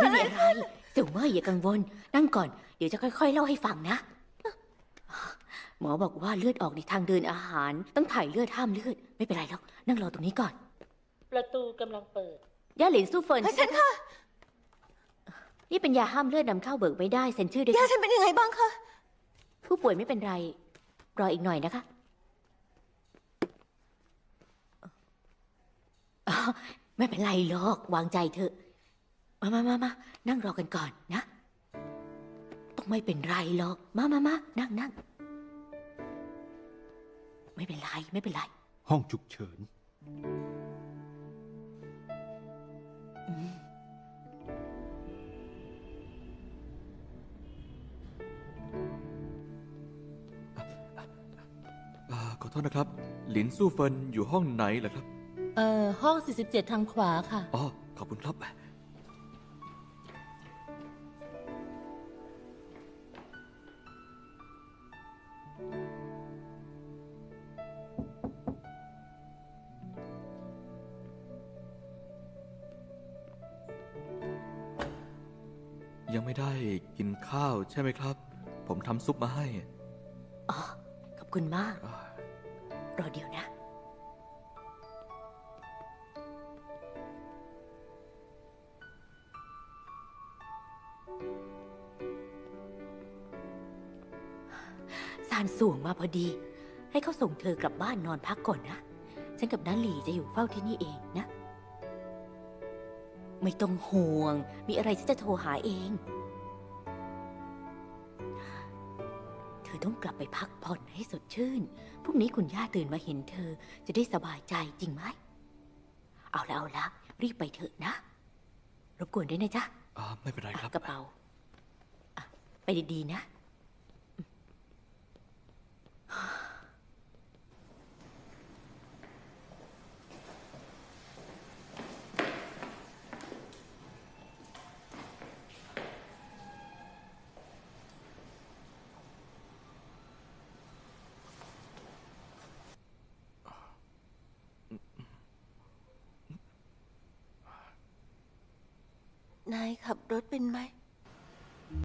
ไม่มีอะไรเสี่ยวเม่ยอย่ากังวล นั่งก่อน เดี๋ยวจะค่อยๆ เล่าให้ฟังนะ หมอบอกว่าเลือดออกในทางเดินอาหาร ต้องถ่ายเลือดห้ามเลือด ไม่เป็นไรหรอก นั่งรอตรงนี้ก่อน ประตูกำลังเปิด ย่าเหลินสู้เฟินเฮ้ยฉันค่ะ นี่เป็นยาห้ามเลือดนำเข้าเบิกไม่ได้เซ็นชื่อด้วยย่าค่ะฉันเป็นยังไงบ้างคะ ผู้ป่วยไม่เป็นไร รออีกหน่อยนะคะอ๋อไม่เป็นไรหรอก วางใจเถอะ มามามามานั่งรอกันก่อนนะ ต้องไม่เป็นไรหรอก มามามานั่งนั่ง ไม่เป็นไร ไม่เป็นไร ห้องฉุกเฉิน อ่าขอโทษนะครับ หลินสู้เฟินอยู่ห้องไหนเหรอครับ เอ่อ ห้อง 47 ทางขวาค่ะ อ๋อ ขอบคุณครับ ยังไม่ได้กินข้าวใช่ไหมครับ ผมทำซุปมาให้ อ๋อ ขอบคุณมากอ่ารอเดี๋ยวนะ ซานส่วงมาพอดี ให้เขาส่งเธอกลับบ้านนอนพักก่อนนะ ฉันกับน้าหลีจะอยู่เฝ้าที่นี่เองนะ ไม่ต้องห่วง มีอะไรฉันจะโทรหาเอง เธอต้องกลับไปพักผ่อนให้สดชื่น พรุ่งนี้คุณย่าตื่นมาเห็นเธอจะได้สบายใจจริงไหม เอาละเอาละรีบไปเถอะนะ รบกวนด้วยนะจ๊ะ อ่าไม่เป็นไรครับ กระเป๋าอะไปดีๆนะ นายขับรถเป็นไหม